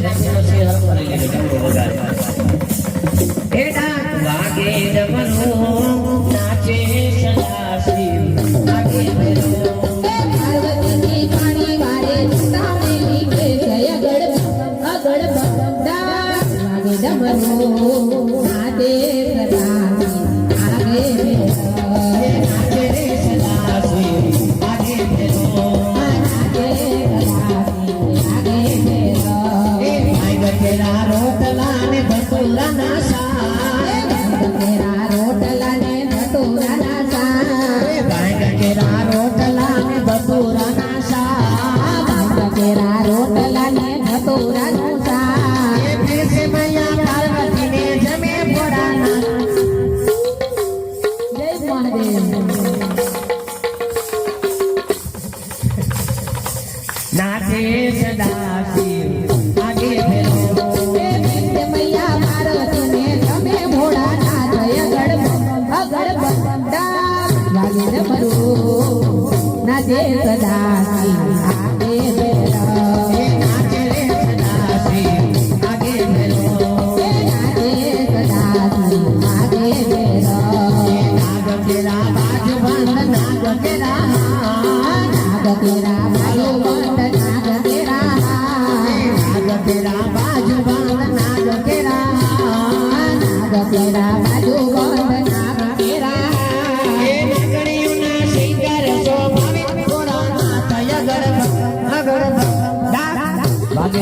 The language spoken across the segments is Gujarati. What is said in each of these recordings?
લક્ષ્મણ વાગે નાચે સદા શિવ આગે ફેરો મૈયા મારો ના જય સદા આગે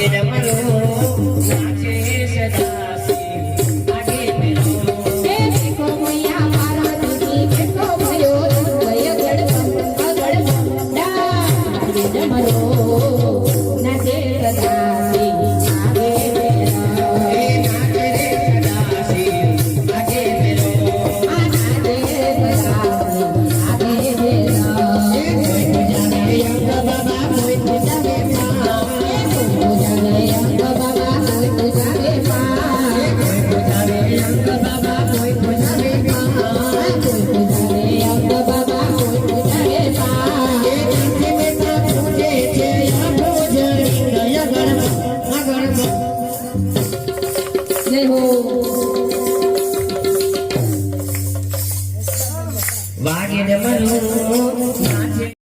quiera malo. જય હો વાગે મનો